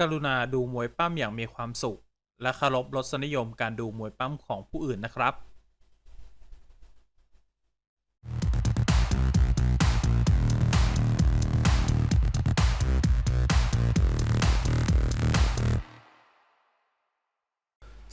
กรุณาดูมวยปั้มอย่างมีความสุข และเคารพรสนิยมการดูมวยปั้มของผู้อื่นนะครับ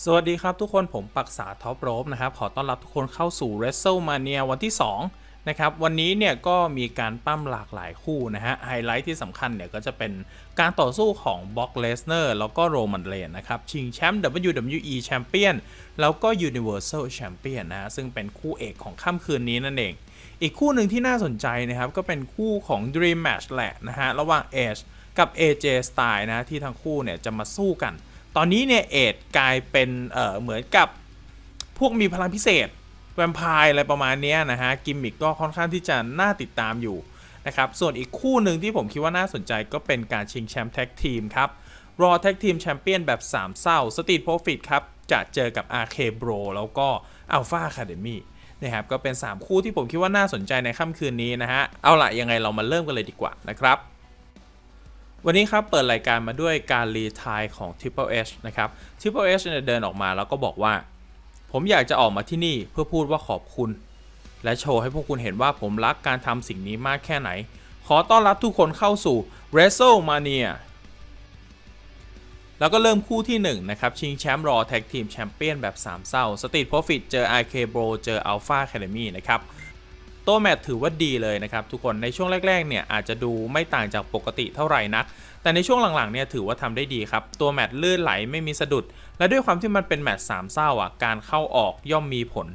สวัสดีครับทุกคนผมปักษาท็อปโรบนะครับ ขอต้อนรับทุกคนเข้าสู่ WrestleMania วันที่ 2 นะครับวันนี้เนี่ยก็มีการปั้มหลากหลายคู่นะฮะไฮไลท์ที่สำคัญเนี่ยก็จะเป็นการต่อสู้ของบ็อกเลสเนอร์แล้วก็โรมันเลนนะครับชิงแชมป์ WWE Champion แล้วก็ Universal Champion นะฮะซึ่งเป็นคู่เอกของค่ำคืนนี้นั่นเอง อีกคู่หนึ่งที่น่าสนใจนะครับก็เป็นคู่ของ Dream Match แหละนะฮะระหว่าง Edge กับ AJ Style นะที่ทั้งคู่เนี่ยจะมาสู้กัน ตอนนี้เนี่ยเอดกลายเป็นเออเหมือนกับพวกมีพลังพิเศษ แวมไพร์อะไรประมาณนี้นะฮะกิมมิกก็ค่อนข้างที่จะน่าติดตามอยู่นะครับส่วนอีกคู่หนึ่งที่ผมคิดว่าน่าสนใจก็เป็นการชิงแชมป์แท็กทีมครับรอแท็กทีมแชมเปี้ยนแบบ 3 เศร้าสต e ี t โ r รฟิตครับจะเจอกับ RK Bro แล้วก็ Alpha Academy นะครับก็เป็น 3 คู่ที่ผมคิดว่าน่าสนใจในค่ำคืนนี้นะฮะ เอาละยังไงเรามาเริ่มกันเลยดีกว่านะครับ วันนี้ครับเปิดรายการมาด้วยการรีทายของ Triple H นะครับ Triple H เนี่ยเดินออกมาแล้วก็บอกว่า ผมอยากจะออกมาที่นี่เพื่อพูดว่าขอบคุณ และโชว์ให้พวกคุณเห็นว่าผมรักการทำสิ่งนี้มากแค่ไหน ขอต้อนรับทุกคนเข้าสู่ WrestleMania แล้วก็เริ่มคู่ที่ 1 นะครับ ชิงแชมป์รอแท็กทีมแชมเปี้ยนแบบ 3 เศร้า Street Profit เจอ IK Bro เจอ Alpha Academy นะครับ โต้แมตถือว่าดีเลยนะครับทุกคนในช่วงแรกๆเนี่ยอาจจะดูไม่ต่างจากปกติเท่าไหร่นัก แต่ในช่วงหลังๆเนี่ยถือว่าทำได้ดีครับ ตัวแมตลื่นไหลไม่มีสะดุด และด้วยความที่มันเป็นแมตสามเศร้าอะการเข้าออกย่อมมีผล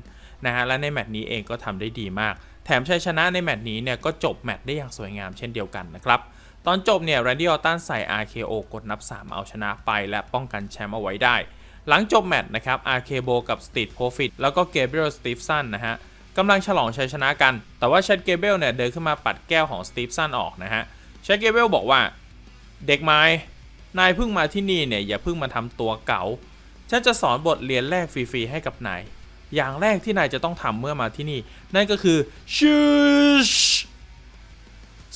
นะฮะและในแมตนี้เองก็ทำได้ดีมาก แถมชัยชนะในแมตนี้เนี่ยก็จบแมตได้อย่างสวยงามเช่นเดียวกันนะครับตอนจบเนี่ยแรนดี้ออตตันใส่ RKO กดนับ 3 เอาชนะไป และป้องกันแชมป์เอาไว้ได้ หลังจบแมตช์นะครับ RK-Bro กับ Street Profit แล้วก็ Gabriel Stevenson นะฮะ กำลังฉลองชัยชนะกัน แต่ว่าเชดเกเบลเนี่ยเดินขึ้นมาปัดแก้วของสตีฟสันออกนะฮะเชดเกเบลบอกว่าเด็กไม้นายเพิ่งมาที่นี่เนี่ยอย่าเพิ่งมาทำตัวเก๋าฉันจะสอนบทเรียนแรกฟรีๆให้กับนายอย่างแรกที่นายจะต้องทำเมื่อมาที่นี่ นั่นก็คือชูช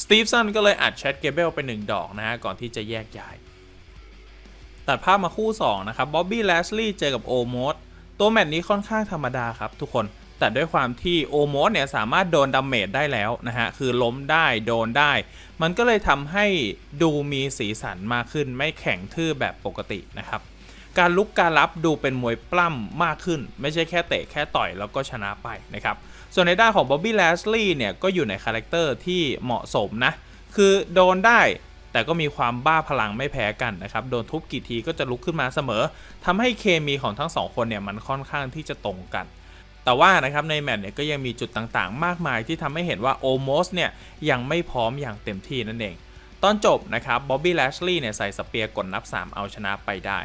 สตีฟสันก็เลยอัดเชดเกเบลไปหนึ่งดอกนะฮะก่อนที่จะแยกย้าย ตัดภาพมาคู่ 2 นะครับบ๊อบบี้แลชลีย์เจอกับโอโมสตัวแมตช์นี้ค่อนข้างธรรมดาครับทุกคน แต่ด้วยความที่โอโมสเนี่ยสามารถโดนดาเมจได้แล้วนะฮะ คือล้มได้โดนได้ มันก็เลยทำให้ดูมีสีสันมากขึ้นไม่แข็งทื่อแบบปกตินะครับ การลุกการรับดูเป็นมวยปล้ำมากขึ้น ไม่ใช่แค่เตะแค่ต่อยแล้วก็ชนะไปนะครับ ส่วนในด้านของบ๊อบบี้แลชลีย์เนี่ยก็อยู่ในคาแรคเตอร์ที่เหมาะสมนะ คือโดนได้แต่ก็มีความบ้าพลังไม่แพ้กันนะครับ โดนทุบกี่ทีก็จะลุกขึ้นมาเสมอทำให้เคมีของทั้งสองคนเนี่ยมันค่อนข้างที่จะตรงกัน แต่ว่านะครับในแมตช์เนี่ยก็ยังมีจุดต่างๆ มากมายที่ทำให้เห็นว่าโอโมสเนี่ยยังไม่พร้อมอย่างเต็มที่นั่นเอง ตอนจบนะครับบ๊อบบี้แลชลีย์เนี่ยใส่สเปียร์กดนับ 3 เอาชนะไปได้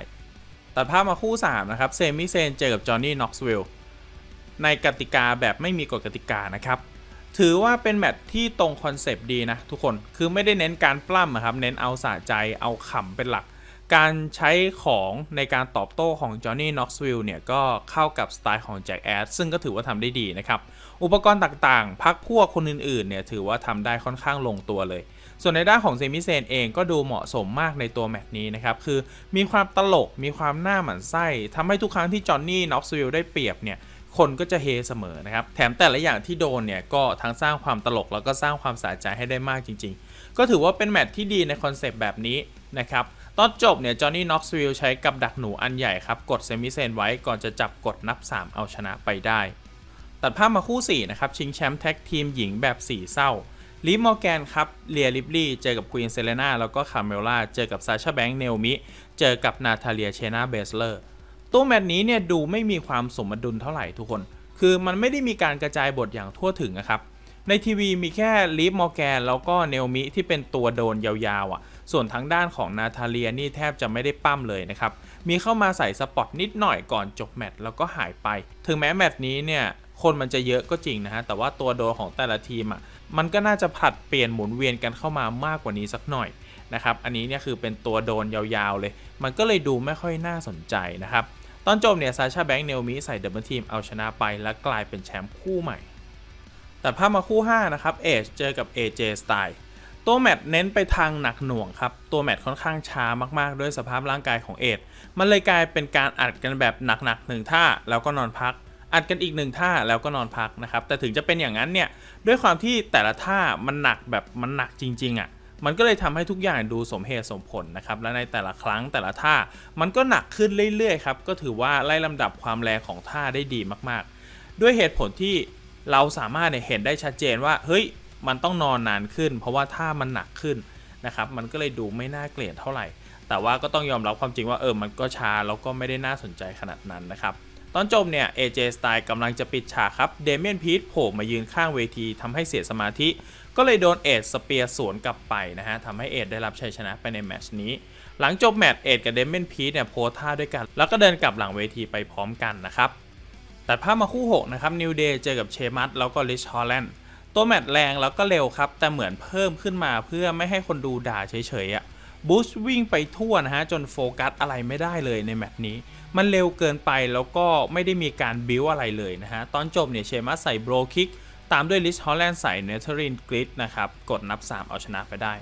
ตัดภาพมาคู่ 3 นะครับเซมิเซนเจอกับจอห์นนี่น็อกซ์วิลล์ในกติกาแบบไม่มีกฎกติกานะครับถือว่าเป็นแมตช์ที่ตรงคอนเซปต์ดีนะทุกคน คือไม่ได้เน้นการปล้ำอะครับ เน้นเอาสะใจ เอาขำเป็นหลัก การใช้ของในการตอบโต้ของจอห์นนี่น็อกซ์วิลล์เนี่ยก็เข้ากับสไตล์ของแจ็คแอดซึ่งก็ถือว่าทำได้ดีนะครับ อุปกรณ์ต่างๆ พักพวกคนอื่นๆเนี่ยถือว่าทำได้ค่อนข้างลงตัวเลย ส่วนในด้านของเซมิเซนเองก็ดูเหมาะสมมากในตัวแมตช์นี้นะครับ คือมีความตลกมีความหน้าหมันไส้ทำให้ทุกครั้งที่จอห์นนี่น็อกซ์วิลล์ได้เปรียบเนี่ยคนก็จะเฮเสมอนะครับ แถมแต่ละอย่างที่โดนเนี่ยก็ทั้งสร้างความตลกแล้วก็สร้างความสะใจให้ได้มากจริง ๆ ก็ถือว่าเป็นแมตช์ที่ดีในคอนเซปต์แบบนี้นะครับ ตอนจบเนี่ยจอห์นนี่น็อกซ์วิลใช้กับดักหนูอันใหญ่ครับ กดเซมิเซนไว้ก่อนจะจับกดนับ 3 เอาชนะไปได้ ตัดภาพมาคู่ 4 นะครับ ชิงแชมป์แท็กทีมหญิงแบบ4เศร้าลิมอร์แกนครับเลียริบลี่เจอกับควีนเซเลนาแล้วก็คาเมล่าเจอกับซาชาแบงค์เนลมิ เจอกับนาทาเลียเชนาเบสเลอร์ตัวแมตช์นี้เนี่ยดูไม่มีความสมดุลเท่าไหร่ทุกคน คือมันไม่ได้มีการกระจายบทอย่างทั่วถึงนะครับในทีวีมีแค่ลีฟมอร์แกนแล้วก็เนลมิที่เป็นตัวโดนยาวๆอะ ส่วนทางด้านของนาทาเลียนี่แทบจะไม่ได้ปั้มเลยนะครับ มีเข้ามาใส่สปอตนิดหน่อยก่อนจบแมตช์แล้วก็หายไป ถึงแม้แมตช์นี้เนี่ยคนมันจะเยอะก็จริงนะฮะ แต่ว่าตัวโดนของแต่ละทีมอะ มันก็น่าจะผลัดเปลี่ยนหมุนเวียนกันเข้ามามากกว่านี้สักหน่อยนะครับ อันนี้เนี่ยคือเป็นตัวโดนยาวๆเลย มันก็เลยดูไม่ค่อยน่าสนใจนะครับ ตอนจบเนี่ยซาชาแบงค์เนลมิใส่ดับเบิลทีมเอาชนะไปและกลายเป็นแชมป์คู่ใหม่ แต่ภาพมาคู่ 5 นะครับ เอจเจอกับ AJ Style ตัวแมตช์เน้นไปทางหนักหน่วงครับ ตัวแมตช์ค่อนข้างช้ามากๆ ด้วยสภาพร่างกายของเอ็ดมันเลยกลายเป็นการอัดกันแบบหนักๆหนึ่งท่าแล้วก็นอนพัก อัดกันอีกหนึ่งท่าแล้วก็นอนพักนะครับ แต่ถึงจะเป็นอย่างนั้นเนี่ย ด้วยความที่แต่ละท่ามันหนักแบบมันหนักจริง ๆอะ่ะมันก็เลยทำให้ทุกอย่างดูสมเหตุสมผลนะครับ และในแต่ละครั้งแต่ละท่า มันก็หนักขึ้นเรื่อยๆครับ ก็ถือว่าไล่ลำดับความแรงของท่าได้ดีมากๆ ด้วยเหตุผลที่เราสามารถเนี่ยเห็นได้ชัดเจนว่า เฮ้ย มันต้องนอนนานขึ้น เพราะว่าท่ามันหนักขึ้นนะครับ มันก็เลยดูไม่น่าเกลียดเท่าไหร่ แต่ว่าก็ต้องยอมรับความจริงว่าเออ มันก็ช้าแล้วก็ไม่ได้น่าสนใจขนาดนั้นนะครับ ตอนจบเนี่ย AJ Styles กำลังจะปิดฉากครับ เดเมียนพีทโผล่มายืนข้างเวทีทำให้เสียสมาธิ ก็เลยโดนเอ็ดสเปียร์สวนกลับไปนะฮะทำให้เอ็ดได้รับชัยชนะไปในแมชนี้ หลังจบแมตช์เอ็ดกับเดเมียนพีทเนี่ยโพสท่าด้วยกัน แล้วก็เดินกลับหลังเวทีไปพร้อมกันนะครับตัดภาพมาคู่ 6 นะครับนิวเดย์เจอกับเชมัสแล้วก็ลิชฮอลแลนด์ ตัวแมตช์แรงแล้วก็เร็วครับ แต่เหมือนเพิ่มขึ้นมาเพื่อไม่ให้คนดูด่าเฉยๆอะบูชวิ่งไปทั่วนะฮะ จนโฟกัสอะไรไม่ได้เลยในแมตช์นี้ มันเร็วเกินไปแล้วก็ไม่ได้มีการบิวอะไรเลยนะฮะ ตอนจบเนี่ยเชมัสใส่โบรคิก ตามด้วยลิชฮอลแลนด์ใส่เนเธอรินกริดนะครับ กดนับ 3 เอาชนะไปได้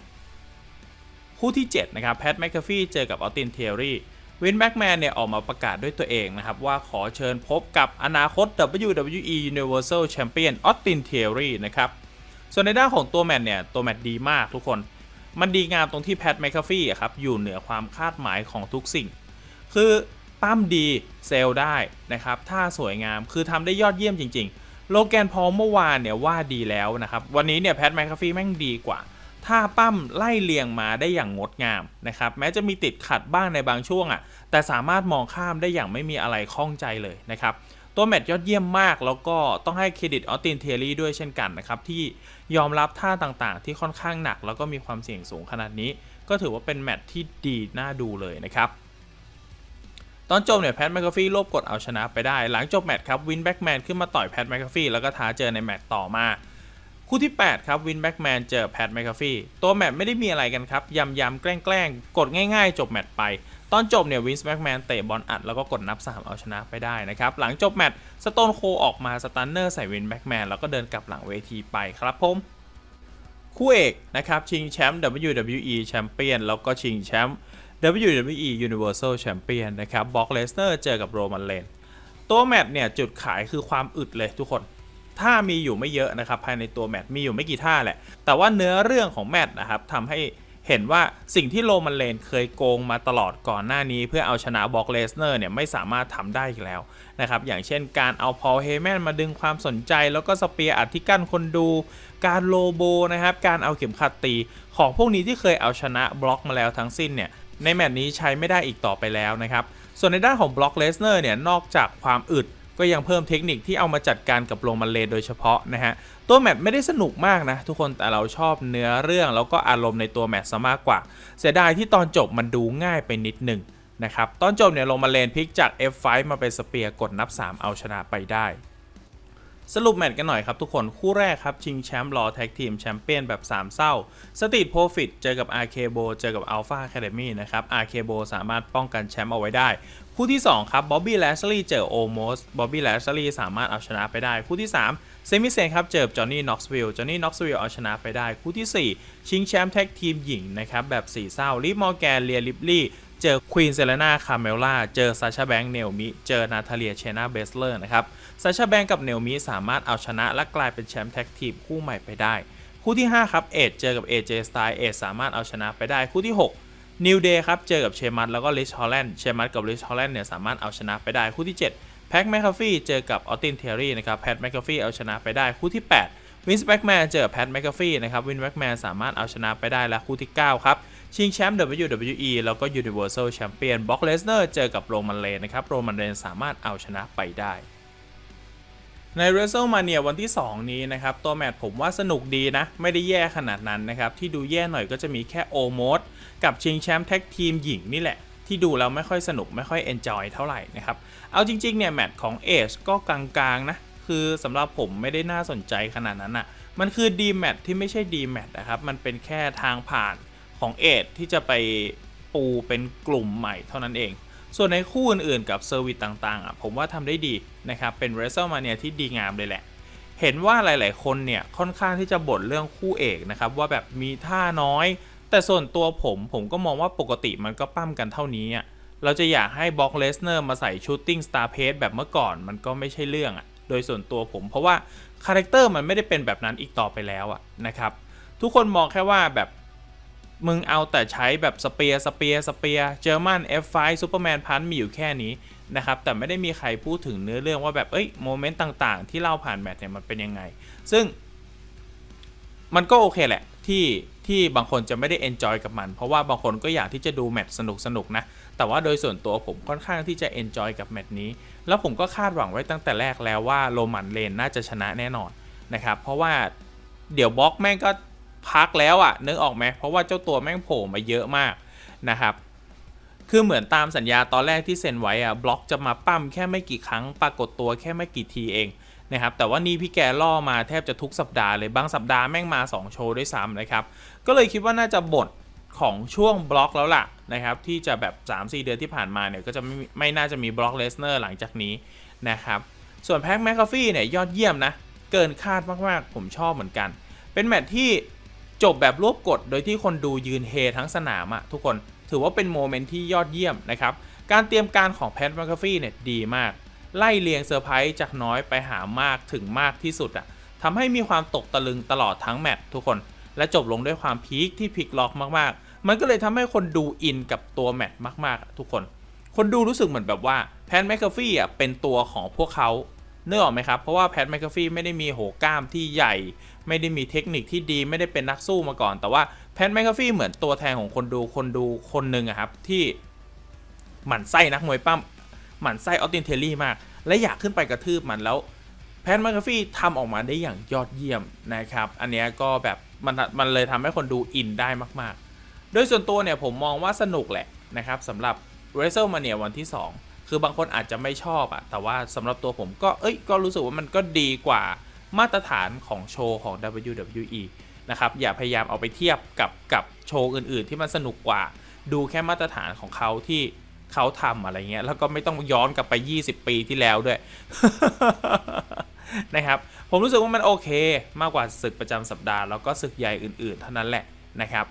คู่ที่ 7 นะครับ แพทแมคคาฟี่เจอกับออตินเทอรี่ วินแบ็กแมนเนี่ยออกมาประกาศด้วยตัวเองนะครับ ว่าขอเชิญพบกับอนาคต WWE Universal Champion ออตตินเทอรี่นะครับ ส่วนในด้านของตัวแมตเนี่ยตัวแมตดีมากทุกคน มันดีงามตรงที่แพทแมคคาฟี่ครับอยู่เหนือความคาดหมายของทุกสิ่ง คือปั้มดีเซลได้นะครับท่าสวยงามคือทำได้ยอดเยี่ยมจริง ๆ โลแกนพอเมื่อวานเนี่ยว่าดีแล้วนะครับวันนี้เนี่ยแพทแมคคาฟี่แม่งดีกว่า ท่าปั้มไล่เลียงมาได้อย่างงดงามนะครับแม้จะมีติดขัดบ้างในบางช่วงอะ่ะแต่สามารถมองข้ามได้อย่างไม่มีอะไรข้องใจเลยนะครับตัวแมตช์ยอดเยี่ยมมาก แล้วก็ต้องให้เครดิตออสตินเทลลี่ด้วยเช่นกันนะครับที่ยอมรับท่าต่างๆ ที่ค่อนข้างหนัก แล้วก็มีความเสี่ยงสูงขนาดนี้ ก็ถือว่าเป็นแมตช์ที่ดีน่าดูเลยนะครับตอนจบเนี่ยแพทแมคคาฟี่รวบกดเอาชนะไปได้ หลังจบแมตช์ครับวินแบ็กแมนขึ้นมาต่อยแพทแมคคาฟี่แล้วก็ท้าเจอในแมตช์ต่อมา คู่ที่ 8 ครับวินแบ็กแมนเจอแพทแมคคาฟี่ตัวแมตช์ไม่ได้มีอะไรกันครับ ยำยำแกล้งแกล้งกดง่ายๆ จบแมตช์ไป ตอนจบเนี่ยวินส์แบ็กแมนเตะบอลอัดแล้วก็กดนับ 3 เอาชนะไปได้นะครับ หลังจบแมตช์สโตนโคออกมาสตันเนอร์ใส่วินแบ็กแมนแล้วก็เดินกลับหลังเวทีไปครับผมคู่เอกนะครับชิงแชมป์ WWE แชมเปี้ยนแล้วก็ชิงแชมป์ WWE Universal Champion นะครับบ็อกเลสเนอร์เจอกับโรมันเลนตัวแมตช์เนี่ยจุดขายคือความอึดเลยทุกคน ถ้ามีอยู่ไม่เยอะนะครับภายในตัวแมตช์มีอยู่ไม่กี่ท่าแหละ แต่ว่าเนื้อเรื่องของแมตช์นะครับทำให้เห็นว่าสิ่งที่โรมันเลนเคยโกงมาตลอดก่อนหน้านี้ เพื่อเอาชนะบ็อกเลสเนอร์เนี่ยไม่สามารถทำได้อีกแล้วนะครับอย่างเช่นการเอาพอลเฮแมนมาดึงความสนใจ แล้วก็สเปียร์อัดที่กั้นคนดู การโลโบนะครับการเอาเข็มขัดตีของพวกนี้ที่เคยเอาชนะบล็อกมาแล้วทั้งสิ้นเนี่ยในแมตช์นี้ใช้ไม่ได้อีกต่อไปแล้วนะครับส่วนในด้านของบล็อกเลสเนอร์เนี่ยนอกจากความอึด ก็ยังเพิ่มเทคนิคที่เอามาจัดการกับโรมันเลโดยเฉพาะนะฮะตัวแมตช์ไม่ได้สนุกมากนะทุกคนแต่เราชอบเนื้อเรื่องแล้วก็อารมณ์ในตัวแมตช์ซะมากกว่า เสียดายที่ตอนจบมันดูง่ายไปนิดหนึ่งนะครับตอนจบเนี่ยโรมันเลนพลิกจาก F5 มาเป็นสเปียร์กดนับ 3 เอาชนะไปได้สรุปแมตช์กันหน่อยครับทุกคนคู่แรกครับ ชิงแชมป์รอแท็กทีมแชมเปี้ยนแบบ 3 เศร้าสต e ี p โ o ฟิตเจอกับ RK b o เจอกับ Alpha Academy นะครับ RK b o สามารถป้องกันแชมป์เอาไว้ได้ คู่ที่ 2 ครับบ๊อบบี้แลชลีย์เจอโอโมสบ๊อบบี้แลชลีย์สามารถเอาชนะไปได้ คู่ที่ 3 เซมิเซนครับเจอจอห์นนี่น็อกซ์วิลจอห์นนี่น็อกซ์วิลเอาชนะไปได้ คู่ที่ 4 ชิงแชมป์แท็กทีมหญิงนะครับแบบ4เศร้าลิฟมอร์แกนเลียลิปลี่เจอควีนเซเลนาคาเมล่าเจอซาชาแบงค์เนลมิ เจอนาทาเลียเชนาเบสเลอร์นะครับซาชาแบงค์กับเนลมิสามารถเอาชนะและกลายเป็นแชมป์แท็กทีมคู่ใหม่ไปได้ คู่ที่ 5 ครับเอจเจอกับ AJ Styles เอจสามารถเอาชนะไปได้คู่ที่ 6 New Day ครับเจอกับเชมัสแล้วก็ลิชฮอลแลนด์เชมัสกับลิชฮอลแลนด์เนี่ยสามารถเอาชนะไปได้คู่ที่ 7 แพ็กแมคคาฟี่เจอกับออตตินเทอรี่นะครับแพทแมคคาฟี่เอาชนะไปได้คู่ที่ 8 วินส์แบ็กแมนเจอแพทแมคคาฟี่นะครับวินแบ็กแมนสามารถเอาชนะไปได้และคู่ที่ 9 ครับ ชิงแชมป์ WWE แล้วก็ Universal Champion บ็อกเลสเนอร์เจอกับโรมันเลนนะครับโรมันเลนสามารถเอาชนะไปได้ ใน WrestleMania วันที่ 2 นี้นะครับ ตัวแมตช์ผมว่าสนุกดีนะ ไม่ได้แย่ขนาดนั้นนะครับ ที่ดูแย่หน่อยก็จะมีแค่โอมสกับชิงแชมป์แท็กทีมหญิงนี่แหละ ที่ดูแล้วไม่ค่อยสนุกไม่ค่อยเอนจอยเท่าไหร่นะครับ เอาจริงๆเนี่ยแมตช์ของเอชก็กลางๆนะ คือสำหรับผมไม่ได้น่าสนใจขนาดนั้นอะ่ะมันคือดีแมตช์ที่ไม่ใช่ดีแมตช์นะครับ มันเป็นแค่ทางผ่านของเอชที่จะไปปูเป็นกลุ่มใหม่เท่านั้นเอง ส่วนในคู่อื่นๆ กับเซอร์วิสต่างๆอะผมว่าทำได้ดีนะครับ เป็น WrestleMania ที่ดีงามเลยแหละ เห็นว่าหลายๆ คนเนี่ยค่อนข้างที่จะบ่นเรื่องคู่เอกนะครับ ว่าแบบมีท่าน้อย แต่ส่วนตัวผมผมก็มองว่าปกติมันก็ปั้มกันเท่านี้อะเราจะอยากให้บ็อกเลสเนอร์มาใส่ชูตติ้งสตาร์เพสแบบเมื่อก่อนมันก็ไม่ใช่เรื่องอะโดยส่วนตัวผมเพราะว่าคาแรคเตอร์มันไม่ได้เป็นแบบนั้นอีกต่อไปแล้วอะนะครับทุกคนมองแค่ว่าแบบ มึงเอาแต่ใช้แบบสเปียร์สเปียร์สเปียร์เจอร์มัน F5 ซูเปอร์แมนพันมีอยู่แค่นี้นะครับแต่ไม่ได้มีใครพูดถึงเนื้อเรื่องว่าแบบเอ้ยโมเมนต์ต่างๆ ที่เล่าผ่านแมตช์เนี่ยมันเป็นยังไง ซึ่ง มันก็โอเคแหละที่ที่บางคนจะไม่ได้เอนจอยกับมัน เพราะว่าบางคนก็อยากที่จะดูแมตช์สนุกๆนะ แต่ว่าโดยส่วนตัวผมค่อนข้างที่จะเอนจอยกับแมตช์นี้ แล้วผมก็คาดหวังไว้ตั้งแต่แรกแล้วว่าโรมันเลนน่าจะชนะแน่นอนนะครับ เพราะว่าเดี๋ยวบล็อกแม่งก็ พักแล้วอะนึกออกไหมเพราะว่าเจ้าตัวแม่งโผล่มาเยอะมากนะครับ คือเหมือนตามสัญญาตอนแรกที่เซ็นไว้อะบล็อกจะมาปั้มแค่ไม่กี่ครั้ง ปรากฏตัวแค่ไม่กี่ทีเองนะครับแต่ว่านี่พี่แกล่อมาแทบจะทุกสัปดาห์เลยบางสัปดาห์แม่งมา 2 โชว์ด้วยซ้ำนะครับ ก็เลยคิดว่าน่าจะบทของช่วงบล็อกแล้วล่ะนะครับที่จะแบบ 3-4 เดือนที่ผ่านมาเนี่ยก็จะไม่ไม่น่าจะมีบล็อกเลสเนอร์หลังจากนี้นะครับส่วนแพ็กแมคคาฟี่เนี่ยยอดเยี่ยมนะ เกินคาดมากๆ ผมชอบเหมือนกัน เป็นแมตช์ที่ จบแบบรวบกดโดยที่คนดูยืนเฮทั้งสนามอะทุกคนถือว่าเป็นโมเมนต์ที่ยอดเยี่ยมนะครับ การเตรียมการของแพทแมคคาฟี่เนี่ยดีมาก ไล่เลียงเซอร์ไพรส์จากน้อยไปหามากถึงมากที่สุดอะทำให้มีความตกตะลึงตลอดทั้งแมตช์ทุกคน และจบลงด้วยความพีคที่พลิกล็อกมากๆ มันก็เลยทำให้คนดูอินกับตัวแมตช์มากๆ ทุกคน คนดูรู้สึกเหมือนแบบว่าแพทแมคคาฟี่อะเป็นตัวของพวกเขา เนื้อออกไหมครับ เพราะว่าแพทแมคคาฟี่ไม่ได้มีโหกล้ามที่ใหญ่ ไม่ได้มีเทคนิคที่ดีไม่ได้เป็นนักสู้มาก่อน แต่ว่าแพทแมคคาฟี่เหมือนตัวแทนของคนดูคนดูคนหนึ่งครับที่หมั่นไส้นักมวยปั้มหมั่นไส้ออสตินเทลลี่มาก และอยากขึ้นไปกระทืบมันแล้วแพทแมคคาฟี่ทำออกมาได้อย่างยอดเยี่ยมนะครับ อันนี้ก็แบบมันมันเลยทำให้คนดูอินได้มาก ๆ โดยส่วนตัวเนี่ยผมมองว่าสนุกแหละนะครับสำหรับ WrestleMania วันที่ 2 คือบางคนอาจจะไม่ชอบอะแต่ว่าสำหรับตัวผมก็เอ้ยก็รู้สึกว่ามันก็ดีกว่ามาตรฐานของโชว์ของ WWE นะครับอย่าพยายามเอาไปเทียบกับกับโชว์อื่น ๆ ที่มันสนุกกว่า ดูแค่มาตรฐานของเขาที่เขาทำอะไรเงี้ยแล้วก็ไม่ต้องย้อนกลับไป 20 ปีที่แล้วด้วยนะครับผมรู้สึกว่ามันโอเค มากกว่าศึกประจำสัปดาห์แล้วก็ศึกใหญ่อื่น ๆ เท่านั้นแหละนะครับ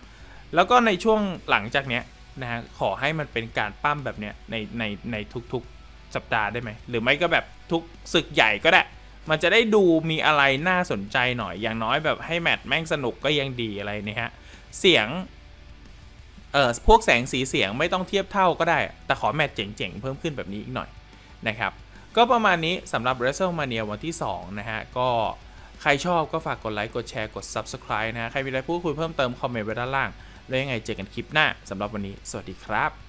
แล้วก็ในช่วงหลังจากเนี้ย นะฮะขอให้มันเป็นการปั้มแบบเนี้ยในในในทุกๆสัปดาห์ได้ไหม หรือไม่ก็แบบทุกศึกใหญ่ก็ได้ มันจะได้ดูมีอะไรน่าสนใจหน่อยอย่างน้อยแบบให้แมตช์แม่งสนุกก็ยังดีอะไรเนี่ยฮะ เสียงเอ่อพวกแสงสีเสียงไม่ต้องเทียบเท่าก็ได้ แต่ขอแมตช์เจ๋งๆ เพิ่มขึ้นแบบนี้อีกหน่อยนะครับ ก็ประมาณนี้สำหรับ WrestleMania วันที่ 2 นะฮะ ก็ใครชอบก็ฝากกดไลค์ กดแชร์ กด Subscribe นะฮะ ใครมีอะไรพูดคุยเพิ่มเติม คอมเมนต์ไว้ด้านล่าง แล้วยังไงเจอกันคลิปหน้าสำหรับวันนี้ สวัสดีครับ